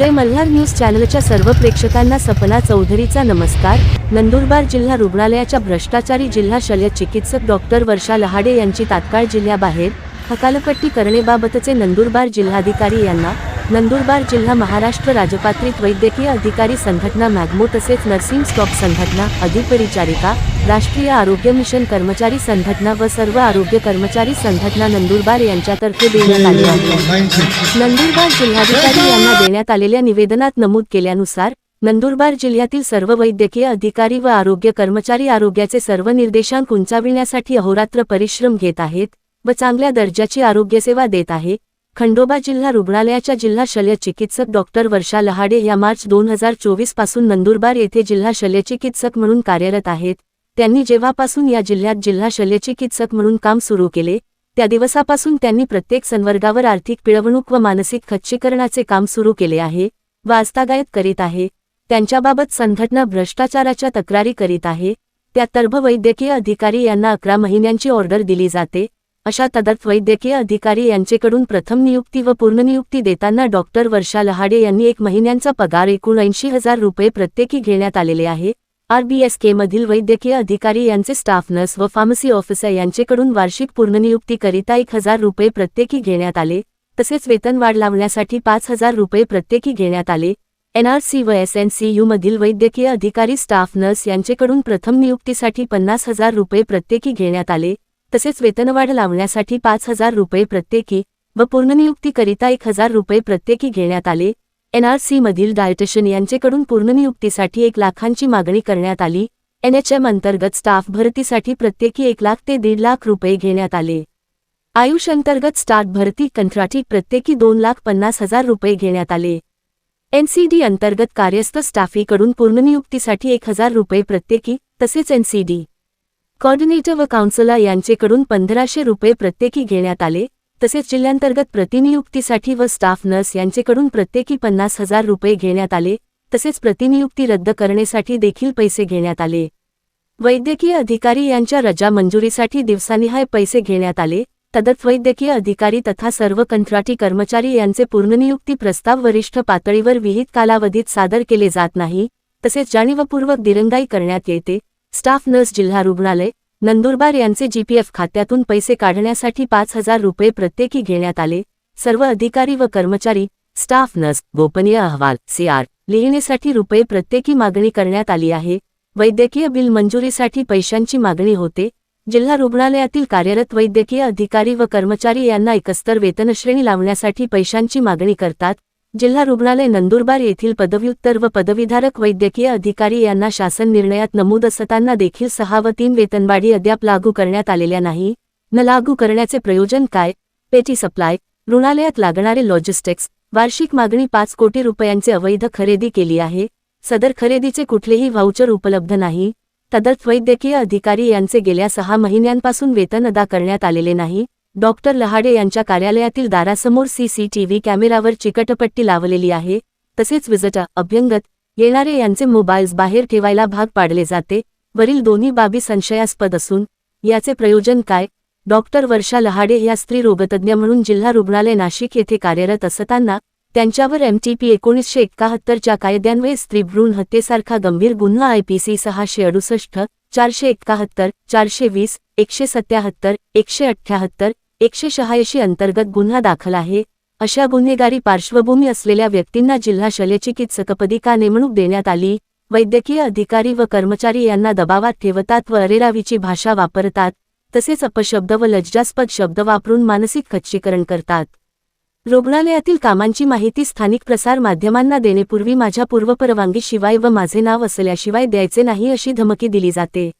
जय Malhar news चॅनलच्या सर्व प्रेक्षकांना सपना चौधरीचा नमस्कार. नंदुरबार जिल्हा रुग्णालयाच्या भ्रष्टाचारी जिल्हा शल्य चिकित्सक डॉक्टर वर्षा लहाडे यांची तात्काळ जिल्ह्याबाहेर हकालपट्टी करणेबाबतचे नंदुरबार जिल्हाधिकारी यांना नंदुरबार जिल्हा महाराष्ट्र राजपात्रित वैद्यकीय अधिकारी संघटना मॅग्मो तसेच नर्सिंग स्टॉप संघटना अधिपरिचारिका राष्ट्रीय आरोग्य मिशन कर्मचारी संघटना व सर्व आरोग्य कर्मचारी संघटना नंदुरबार यांच्यातर्फे देण्यात आली आहे. नंदुरबार जिल्हाधिकारी यांना देण्यात आलेल्या निवेदनात नमूद केल्यानुसार नंदुरबार जिल्ह्यातील सर्व वैद्यकीय अधिकारी व आरोग्य कर्मचारी आरोग्याचे सर्व निर्देशांक उंचाविण्यासाठी अहोरात्र परिश्रम घेत आहेत. व चांगल्या दर्जाची आरोग्यसेवा देत आहे. खंडोबा जिल्हा रुग्णालयाच्या जिल्हा शल्य चिकित्सक डॉक्टर वर्षा लहाडे या मार्च दोन हजार चोवीसपासून नंदुरबार येथे जिल्हा शल्यचिकित्सक म्हणून कार्यरत आहेत. त्यांनी जेव्हापासून या जिल्ह्यात जिल्हा शल्यचिकित्सक म्हणून काम सुरू केले त्या दिवसापासून त्यांनी प्रत्येक संवर्गावर आर्थिक पिळवणूक व मानसिक खच्चीकरणाचे काम सुरू केले आहे व आस्थागायत करीत आहे. त्यांच्याबाबत संघटना भ्रष्टाचाराच्या तक्रारी करीत आहे. त्या तर्भ वैद्यकीय अधिकारी यांना अकरा महिन्यांची ऑर्डर दिली जाते. अशा तदर्थ वैद्यकीय अधिकारी यांचेकडून प्रथम नियुक्ती व पूर्णनियुक्ती देताना डॉक्टर वर्षा लहाडे यांनी एक महिन्यांचा पगार एकूण ऐंशी हजार रुपये प्रत्येकी घेण्यात आलेले आहे. आरबीएसकेमधील वैद्यकीय अधिकारी यांचे स्टाफ नर्स व फार्मसी ऑफिसर यांचेकडून वार्षिक पूर्णनियुक्तीकरिता एक हजार रुपये प्रत्येकी घेण्यात आले. तसेच वेतनवाढ लावण्यासाठी पाच हजार रुपये प्रत्येकी घेण्यात आले. एनआरसी व एस एन सी मधील वैद्यकीय अधिकारी स्टाफ नर्स यांचेकडून प्रथम नियुक्तीसाठी पन्नास हजार रुपये प्रत्येकी घेण्यात आले. तसेच वेतनवाढ लावण्यासाठी पाच हजार रुपये प्रत्येकी व पूर्णनियुक्तीकरिता एक हजार रुपये प्रत्येकी घेण्यात आले. एनआरसीमधील डायटेशन यांचेकडून पूर्णनियुक्तीसाठी एक लाखांची मागणी करण्यात आली. एनएचएम अंतर्गत स्टाफ भरतीसाठी प्रत्येकी एक लाख ते दीड लाख रुपये घेण्यात आले. आयुष अंतर्गत स्टाफ भरती कंत्राटी प्रत्येकी दोन लाख पन्नास हजार रुपये घेण्यात आले. एनसीडी अंतर्गत कार्यस्थ स्टाफीकडून पूर्णनियुक्तीसाठी एक हजार रुपये प्रत्येकी तसेच एनसीडी कॉर्डिनेटर व काउन्सिलर यांचेकडून पंधराशे रुपये प्रत्येकी घेण्यात आले तसेच जिल्ह्यांतर्गत प्रतिनियुक्तीसाठी व स्टाफ नर्स यांचेकडून प्रत्येकी पन्नास हजार रुपये घेण्यात आले तसेच प्रतिनियुक्ती रद्द करण्यासाठी देखील पैसे घेण्यात आले. वैद्यकीय अधिकारी यांच्या रजा मंजुरीसाठी दिवसानिहाय पैसे घेण्यात आले तदत वैद्यकीय अधिकारी तथा सर्व कंत्राटी कर्मचारी यांचे पूर्णनियुक्ती प्रस्ताव वरिष्ठ पातळीवर विहित कालावधीत सादर केले जात नाही तसेच जाणीवपूर्वक दिरंगाई करण्यात येते स्टाफ नर्स जिल्हा रुग्णालय नंदुरबार यांचे जीपीएफ खात्यातून पैसे काढण्यासाठी पाच हजार रुपये प्रत्येकी घेण्यात आले. सर्व अधिकारी व कर्मचारी स्टाफ नर्स गोपनीय अहवाल सीआर लिहिण्यासाठी रुपये प्रत्येकी मागणी करण्यात आली आहे. वैद्यकीय बिल मंजुरीसाठी पैशांची मागणी होते. जिल्हा रुग्णालयातील कार्यरत वैद्यकीय अधिकारी व कर्मचारी यांना एकस्तर वेतनश्रेणी लावण्यासाठी पैशांची मागणी करतात. जिल्हा रुग्णालय नंदुरबार येथील पदव्युत्तर व पदवीधारक वैद्यकीय अधिकारी यांना शासन निर्णयात नमूद असताना देखील सहा व तीन वेतनवाढी अद्याप लागू करण्यात आलेल्या नाही. न लागू करण्याचे प्रयोजन काय? पेटी सप्लाय रुग्णालयात लागणारे लॉजिस्टिक्स वार्षिक मागणी पाच कोटी रुपयांचे अवैध खरेदी केली आहे. सदर खरेदीचे कुठलेही व्हाउचर उपलब्ध नाही. तदर्थ वैद्यकीय अधिकारी यांचे गेल्या सहा महिन्यांपासून वेतन अदा करण्यात आलेले नाही. डॉक्टर लहाडे यांच्या कार्यालयातील दारासमोर सीसीटीव्ही कॅमेरावर चिकटपट्टी लावलेली आहे तसेच विजटा अभ्यंगत येणारे यांचे मोबाईल्स बाहेर ठेवायला भाग पाडले जाते वरील दोन्ही बाबी संशयास्पद असून याचे प्रयोजन काय? डॉक्टर वर्षा लहाडे या स्त्री रोगतज्ञ म्हणून जिल्हा रुग्णालय नाशिक येथे कार्यरत असताना त्यांच्यावर एमटीपी एकोणीसशे एकाहत्तरच्या कायद्यान्वये स्त्रीभ्रूण हत्येसारखा गंभीर गुन्हा आयपीसी सहाशे अडुसष्ट चारशे एकाहत्तर चारशे वीस एकशे सत्याहत्तर एकशे अठ्ठ्याहत्तर एकशे शहाऐंशी अंतर्गत गुन्हा दाखल आहे अशा गुन्हेगारी पार्श्वभूमी असलेल्या व्यक्तींना जिल्हा शल्यचिकित्सकपदी का नेमणूक देण्यात आली वैद्यकीय अधिकारी व कर्मचारी यांना दबावात ठेवतात व अरेरावीची भाषा वापरतात तसेच अपशब्द व लज्जास्पद शब्द वापरून मानसिक खच्चीकरण करतात. रुग्णालयातील कामांची माहिती स्थानिक प्रसार माध्यमांना देण्यापूर्वी माझ्या पूर्वपरवानगीशिवाय व माझे नाव असल्याशिवाय द्यायचे नाही अशी धमकी दिली जाते.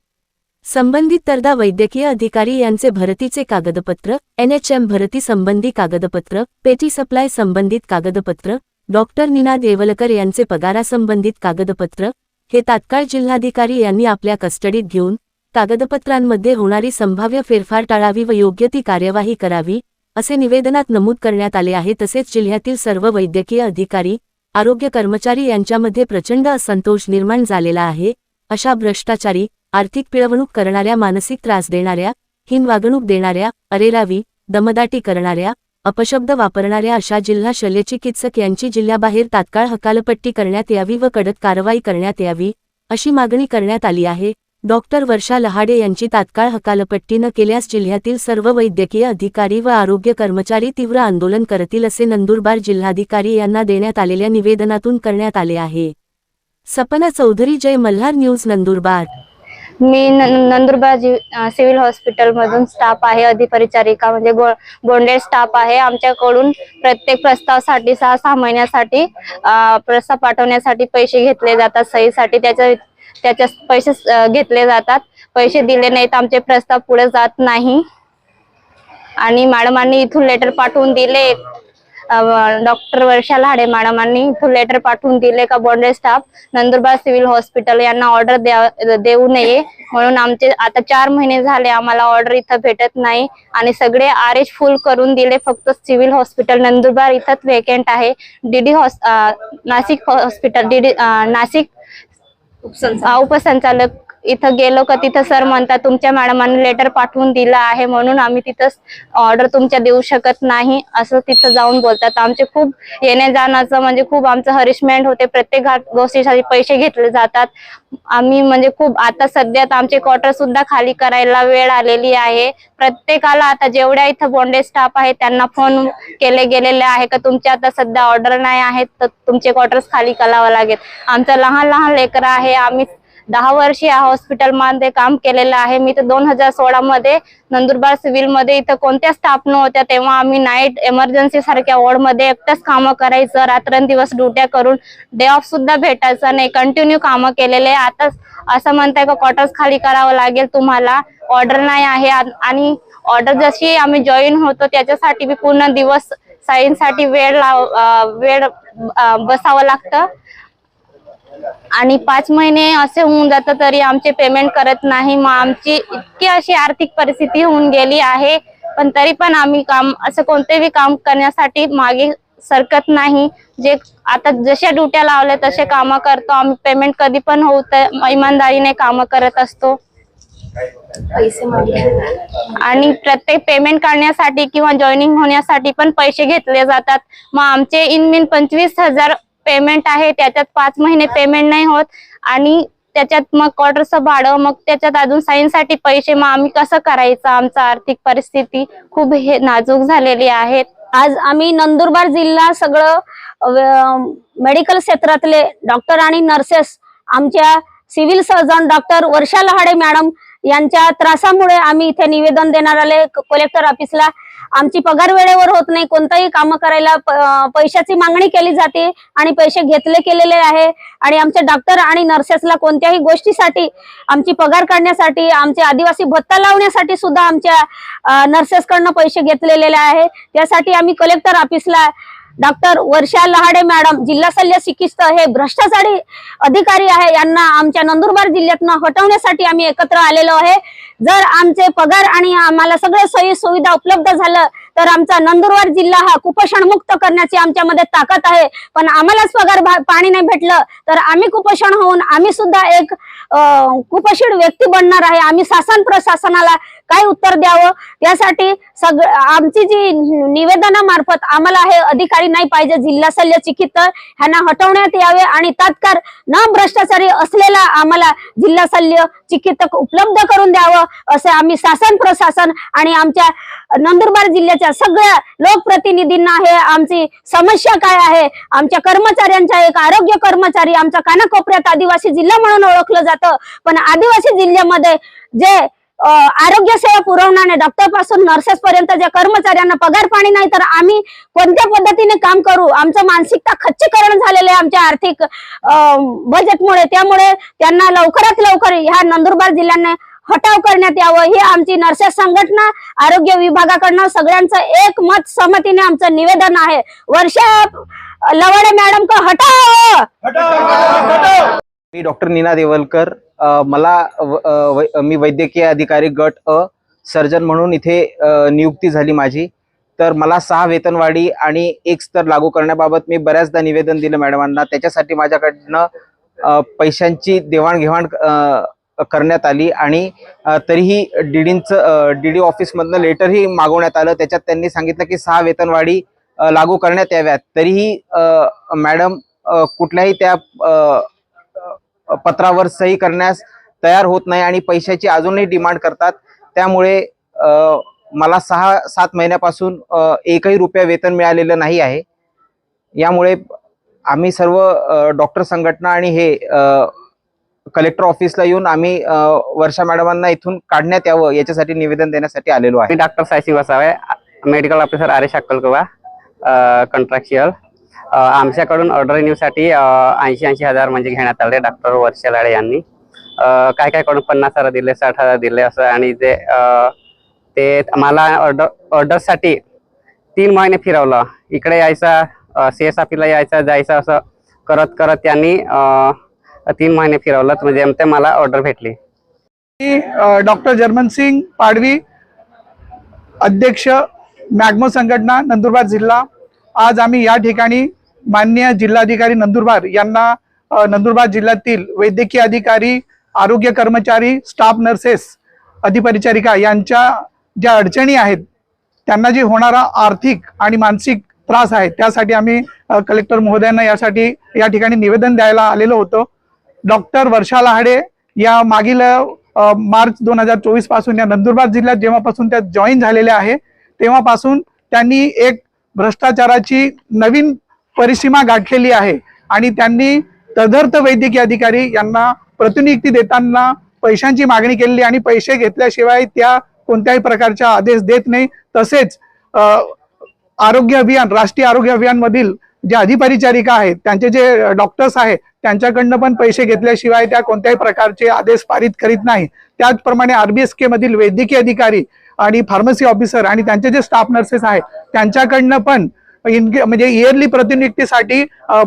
संबंधित तरदा वैद्यकीय अधिकारी यांचे भरतीचे कागदपत्र एनएचएम भरती संबंधी कागदपत्र पेटी सप्लाय संबंधित कागदपत्र डॉक्टर निनाद येवलकर यांचे पगारासंबंधित कागदपत्र हे तात्काळ जिल्हाधिकारी यांनी आपल्या कस्टडीत घेऊन कागदपत्रांमध्ये होणारी संभाव्य फेरफार टाळावी व योग्य ती कार्यवाही करावी असे निवेदनात नमूद करण्यात आले आहे. तसेच जिल्ह्यातील सर्व वैद्यकीय अधिकारी आरोग्य कर्मचारी यांच्यामध्ये प्रचंड असंतोष निर्माण झालेला आहे अशा भ्रष्टाचारी आर्थिक पिळवणूक करणाऱ्या मानसिक त्रास देणाऱ्या हिनवागणूक देणाऱ्या अरेरावी दमदाटी करणाऱ्या अपशब्द वापरणाऱ्या अशा जिल्हा शल्यचिकित्सक यांची जिल्ह्याबाहेर तात्काळ हकालपट्टी करण्यात यावी व कडक कारवाई करण्यात यावी अशी मागणी करण्यात आली आहे. डॉक्टर वर्षा लहाडे यांची तात्काळ हकालपट्टी न केल्यास जिल्ह्यातील सर्व वैद्यकीय अधिकारी व आरोग्य कर्मचारी तीव्र आंदोलन करतील असे नंदुरबार जिल्हाधिकारी यांना देण्यात आलेल्या निवेदनातून करण्यात आले आहे. सपना चौधरी जय मल्हार न्यूज नंदुरबार. मी न- नंदुरबार सिव्हिल हॉस्पिटल मधून स्टाफ आहे अधिपरिचारिका म्हणजे गो गोंडे स्टाफ आहे. आमच्याकडून प्रत्येक प्रस्तावासाठी सहा सहा महिन्यासाठी प्रस्ताव पाठवण्यासाठी पैसे घेतले जातात सहीसाठी. त्याच्या त्याच्या पैसे घेतले जातात. पैसे दिले नाहीत आमचे प्रस्ताव पुढे जात नाही. आणि मॅडमांनी इथून लेटर पाठवून दिले. डॉक्टर वर्षा लाडे मॅडमांनी इथून लेटर पाठवून दिले का बॉन्डे स्टाफ नंदुरबार सिव्हिल हॉस्पिटल यांना ऑर्डर देऊ नये. म्हणून आमचे आता चार महिने झाले आम्हाला ऑर्डर इथं भेटत नाही आणि सगळे आर एच फुल करून दिले. फक्त सिव्हिल हॉस्पिटल नंदुरबार इथंच वेकेंट आहे. डीडी हॉस नाशिक हॉस्पिटल डीडी नाशिक उपसंचालक इथं गेलो का तिथं सर म्हणतात तुमच्या मॅडमांनी लेटर पाठवून दिलं आहे म्हणून आम्ही तिथं ऑर्डर तुमच्या देऊ शकत नाही. असं तिथं जाऊन बोलतात. आमचे खूप येण्या जाण्याचं म्हणजे खूप आमचं हरिशमेंट होते. प्रत्येक गोष्टीसाठी पैसे घेतले जातात. आम्ही म्हणजे खूप आता सध्यात आमचे क्वार्टर सुद्धा खाली करायला वेळ आलेली आहे. प्रत्येकाला आता जेवढ्या इथं बॉन्डे स्टाफ आहे त्यांना फोन केले गेलेले आहे का तुमच्या आता सध्या ऑर्डर नाही आहेत तर तुमचे क्वार्टर्स खाली करावं लागेल. आमचं लहान लहान लेकर आहे. आम्ही दहा वर्ष या हॉस्पिटलमध्ये काम केलेलं आहे. मी तर दोन हजार सोळा मध्ये नंदुरबार सिव्हिलमध्ये इथं कोणत्या स्टाफ नव्हत्या तेव्हा आम्ही नाईट एमर्जन्सी सारख्या वॉर्डमध्ये एकटंच कामं करायचं रात्रंदिवस ड्युट्या करून डे ऑफ सुद्धा भेटायचं नाही कंटिन्यू कामं केलेले. आता असं म्हणताय का क्वार्टर्स खाली करावं लागेल तुम्हाला. ऑर्डर नाही आहे आणि ऑर्डर जशी आम्ही जॉईन होतो त्याच्यासाठी बी पूर्ण दिवस साईनसाठी वेळ लाव वेळ बसावं लागतं. आणि पाच महिने असे होऊन जातं तरी आमचे पेमेंट करत नाही. मग आमची इतकी अशी आर्थिक परिस्थिती होऊन गेली आहे. पण तरी पण आम्ही काम असं कोणतेही काम करण्यासाठी मागे सरकत नाही. जे आता जशा ड्युट्या लावल्या तसे कामं करतो. आम्ही पेमेंट कधी पण होऊ तर इमानदारीने कामं करत असतो. आणि प्रत्येक पेमेंट करण्यासाठी किंवा जॉईनिंग होण्यासाठी पण पैसे घेतले जातात. मग आमचे इन मिन पंचवीस हजार पेमेंट आहे त्याच्यात पाच महिने पेमेंट नाही होत. आणि त्याच्यात मग क्वार्टरचं भाडं मग त्याच्यात अजून साईनसाठी पैसे मग आम्ही कसं करायचं आमचा आर्थिक परिस्थिती? खूप हे नाजूक झालेली आहे. आज आम्ही नंदुरबार जिल्हा सगळं मेडिकल क्षेत्रातले डॉक्टर आणि नर्सेस आमच्या civil surgeon doctor Varsha Lahade madam यांच्या त्रासामुळे आम्ही इथे निवेदन देणार आले. कलेक्टर ऑफिसला आमची पगार वेळेवर होत नाही. कोणताही काम करायला प- पैशाची मागणी केली जाते आणि पैसे घेतले केलेले आहे. आणि आमच्या डॉक्टर आणि नर्सेसला कोणत्याही गोष्टीसाठी आमची पगार काढण्यासाठी आमचे आदिवासी भत्ता लावण्यासाठी सुद्धा आमच्या नर्सेसकडनं पैसे घेतलेले आहे. त्यासाठी आम्ही कलेक्टर ऑफिसला डॉक्टर वर्षा लहाडे मॅडम जिल्हा शल्य चिकित्सक हे भ्रष्टाचारी अधिकारी आहे. यांना आमच्या नंदुरबार जिल्ह्यातनं हटवण्यासाठी आम्ही एकत्र आलेलो आहे. जर आमचे पगार आणि आम्हाला सगळे सोयी सुविधा उपलब्ध झालं तर आमचा नंदुरबार जिल्हा हा कुपोषण मुक्त करण्याची आमच्यामध्ये ताकद आहे. पण आम्हालाच पगार भा- पाणी नाही भेटलं तर आम्ही कुपोषण होऊन आम्ही सुद्धा एक कुपोषित व्यक्ती बनणार आहे. आम्ही शासन प्रशासनाला काय उत्तर द्यावं? यासाठी सगळं आमची जी निवेदनामार्फत आम्हाला हे अधिकारी नाही पाहिजे जिल्हा शल्य चिकित्सक ह्यांना हटवण्यात यावे आणि तात्काळ न भ्रष्टाचारी असलेला आम्हाला जिल्हा शल्य चिकित्सक उपलब्ध करून द्यावं असे आम्ही शासन प्रशासन आणि आमच्या नंदुरबार जिल्ह्याच्या सगळ्या लोकप्रतिनिधींना हे आमची समस्या काय आहे? आमच्या कर्मचाऱ्यांचा एक आरोग्य कर्मचारी आमच्या कानाकोपऱ्यात आदिवासी जिल्हा म्हणून ओळखलं जातं. पण आदिवासी जिल्ह्यामध्ये जे आरोग्य सेवा पुरवणारे डॉक्टरपासून नर्सेस पर्यंत ज्या कर्मचाऱ्यांना पगार पाणी नाही तर आम्ही कोणत्या पद्धतीने काम करू? आमचं मानसिकता खच्चीकरण झालेलं आहे आमच्या आर्थिक बजेटमुळे त्यामुळे त्यांना लवकरात लवकर ह्या नंदुरबार जिल्ह्याने हटाव करण्यात यावं. ही आमची नर्सेस संघटना आरोग्य विभागाकडनं सगळ्यांचं एक मत सहमतीने आमचं निवेदन आहे. वर्षा लवाडे मॅडम को हटाव! मी डॉक्टर नीना देवलकर मला व- वै- मी वैद्यकीय अधिकारी गट अ सर्जन म्हणून इथे नियुक्ती झाली माझी. तर मला सहा वेतनवाढी आणि एक स्तर लागू करण्याबाबत मी बऱ्याचदा निवेदन दिलं मॅडमांना. त्याच्यासाठी माझ्याकडनं पैशांची देवाणघेवाण करण्यात आली आणि तरीही डीडींचं डी डी ऑफिसमधनं लेटरही मागवण्यात आलं. त्याच्यात त्यांनी सांगितलं की सहा वेतनवाढी लागू करण्यात याव्यात. तरीही मॅडम कुठल्याही त्या पत्रावर सही करण्यास तयार होत नाही आणि पैशाची अजूनही डिमांड करतात. त्यामुळे मला सहा सात महिन्यापासून एकही रुपया वेतन मिळालेलं नाही आहे. यामुळे आम्ही सर्व डॉक्टर संघटना आणि हे कलेक्टर ऑफिसला येऊन आम्ही वर्षा मॅडमांना इथून काढण्यात यावं याच्यासाठी निवेदन देण्यासाठी आलेलो आहे. मी doctor Sayasi Vasave medical officer R S अक्कलकोवा contractual आमच्याकडून ऑर्डर न्यूसाठी ऐंशी ऐंशी हजार म्हणजे घेण्यात आले डॉक्टर वर्षा यांनी. काय काय कडून पन्नास हजार दिले साठ हजार दिले असं आणि जे ते मला ऑर्डर ऑर्डरसाठी तीन महिने फिरवलं. इकडे यायचा सी एस आफीला यायचा जायचं असं करत करत त्यांनी तीन महिने फिरवलं. म्हणजे ते मला ऑर्डर भेटली. डॉक्टर जर्मन सिंग पाडवी अध्यक्ष मॅग्मो संघटना नंदुरबार जिल्हा आज आम्ही या ठिकाणी मान्य जिल्हाधिकारी नंदुरबार यांना नंदुरबार जिल्ह्यातील वैद्यकीय अधिकारी आरोग्य कर्मचारी स्टाफ नर्सेस अधिपरिचारिका यांच्या ज्या अडचणी आहेत त्यांना जे होणारा आर्थिक आणि मानसिक त्रास आहे त्यासाठी आम्ही कलेक्टर महोदयांना यासाठी या ठिकाणी निवेदन द्यायला आलेलो होतो. डॉक्टर वर्षा लहाडे या मागील मार्च दोन हजार चोवीसपासून या नंदुरबार जिल्ह्यात जेव्हापासून त्या जॉईन झालेल्या आहे तेव्हापासून त्यांनी एक भ्रष्टाचाराची नवीन परिसीमा गाठलेली आहे. आणि त्यांनी तदर्थ वैद्यकीय अधिकारी यांना प्रतिनियुक्ती देताना पैशांची मागणी केलेली आणि पैसे घेतल्याशिवाय त्या कोणत्याही प्रकारचा आदेश देत नाही. तसेच आरोग्य अभियान राष्ट्रीय आरोग्य अभियान मधील जे अधिपरिचारिका आहेत त्यांचे जे डॉक्टर्स आहेत त्यांच्याकडनं पण पैसे घेतल्याशिवाय त्या कोणत्याही प्रकारचे आदेश पारित करीत नाही. त्याचप्रमाणे आरबीएसके मधील वैद्यकीय अधिकारी आणि फार्मसी ऑफिसर आणि त्यांचे जे स्टाफ नर्सेस आहेत त्यांच्याकडनं पण इनके म्हणजे इयरली प्रतिनियुक्तीसाठी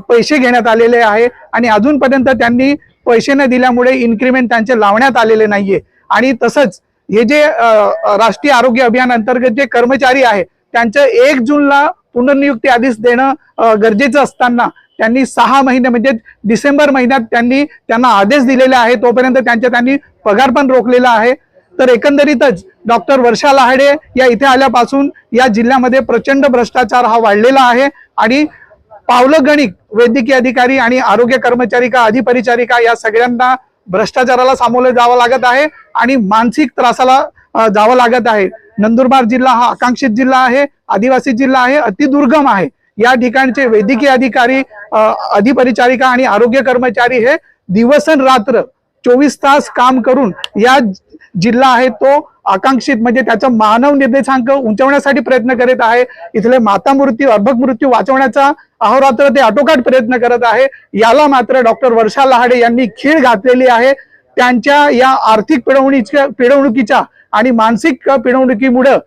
पैसे घेण्यात आलेले आहे. आणि अजूनपर्यंत त्यांनी पैसे न दिल्यामुळे इन्क्रिमेंट त्यांचे लावण्यात आलेले नाहीये. आणि तसंच हे जे राष्ट्रीय आरोग्य अभियान अंतर्गत जे कर्मचारी आहे त्यांचं एक जूनला पुनर्नियुक्ती आदेश देणं गरजेचं असताना त्यांनी सहा महिने म्हणजे डिसेंबर महिन्यात त्यांनी त्यांना आदेश दिलेले आहे. तोपर्यंत त्यांच्या त्यांनी पगार पण रोखलेला आहे. तर एकंदरीतच डॉक्टर वर्षा लहाडे या इथे आल्यापासून या जिल्ह्यामध्ये प्रचंड भ्रष्टाचार हा वाढलेला आहे. आणि पावलं गणिक वैद्यकीय अधिकारी आणि आरोग्य कर्मचारिका अधिपरिचारिका या सगळ्यांना भ्रष्टाचाराला सामोरे जावं लागत आहे आणि मानसिक त्रासाला जावं लागत आहे. नंदुरबार जिल्हा हा आकांक्षित जिल्हा आहे आदिवासी जिल्हा आहे अतिदुर्गम आहे. या ठिकाणचे वैद्यकीय अधिकारी अधिपरिचारिका आणि आरोग्य कर्मचारी हे दिवसन रात्र चोवीस तास काम करून या जिल्हा आहे तो आकांक्षित म्हणजे त्याचा मानव निर्देशांक उंचवण्यासाठी प्रयत्न करीत आहे. इथले माता मृत्यू अर्भक मृत्यू वाचवण्याचा अहोरात्र ते आटोकाट प्रयत्न करत आहे. याला मात्र डॉक्टर वर्षा लहाडे यांनी खीळ घातलेली आहे. त्यांच्या या आर्थिक पिळवणीच्या पिळवणुकीच्या आणि मानसिक पिळवणुकीमुळं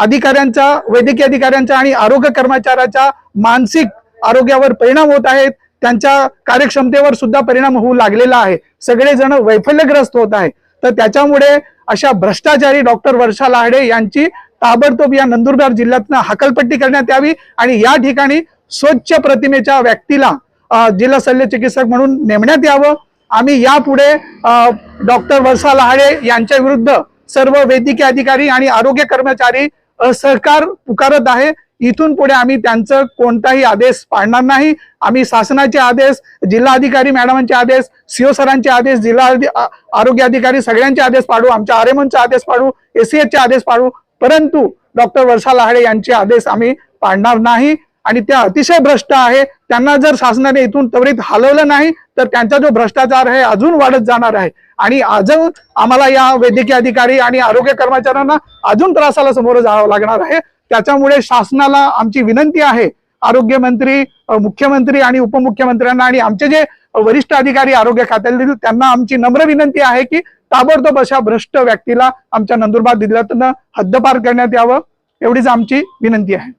अधिकाऱ्यांचा वैद्यकीय अधिकाऱ्यांचा आणि आरोग्य कर्मचाऱ्याच्या मानसिक आरोग्यावर परिणाम होत आहेत त्यांच्या कार्यक्षमतेवर सुद्धा परिणाम होऊ लागलेला आहे. सगळेजण वैफल्यग्रस्त होत आहे. तर त्याच्यामुळे अशा भ्रष्टाचारी डॉक्टर वर्षा लाहडे यांची ताबडतोब या नंदुरबार जिल्ह्यातनं हकलपट्टी करण्यात यावी आणि या ठिकाणी स्वच्छ प्रतिमेच्या व्यक्तीला जिल्हा शल्य चिकित्सक म्हणून नेमण्यात यावं. आम्ही यापुढे डॉक्टर वर्षा लहाडे यांच्या विरुद्ध सर्व वैद्यकीय अधिकारी आणि आरोग्य कर्मचारी असहकार पुकारत आहे. इथून पुढे आम्ही त्यांचं कोणताही आदेश पाळणार नाही. आम्ही शासनाचे आदेश जिल्हाधिकारी मॅडमांचे आदेश सीओ सरांचे आदेश जिल्हा आरोग्य अधिकारी सगळ्यांचे आदेश पाडू आमच्या आरएमओचे आदेश पाडू एसीएचे आदेश पाडू परंतु डॉक्टर वर्षा लहाडे यांचे आदेश आम्ही पाडणार नाही. आणि त्या अतिशय भ्रष्ट आहे. त्यांना जर शासनाने इथून त्वरित हलवलं नाही तर त्यांचा जो भ्रष्टाचार आहे अजून वाढत जाणार आहे. आणि अजून आम्हाला या वैद्यकीय अधिकारी आणि आरोग्य कर्मचाऱ्यांना अजून त्रासाला समोर जावं लागणार आहे. त्याच्यामुळे शासनाला आमची विनंती आहे आरोग्यमंत्री मुख्यमंत्री आणि उपमुख्यमंत्र्यांना आणि आमचे जे वरिष्ठ अधिकारी आरोग्य खात्यातील त्यांना आमची नम्र विनंती आहे की ताबडतोब अशा भ्रष्ट व्यक्तीला आमच्या नंदुरबार जिल्ह्यातनं हद्दपार करण्यात यावं एवढीच आमची विनंती आहे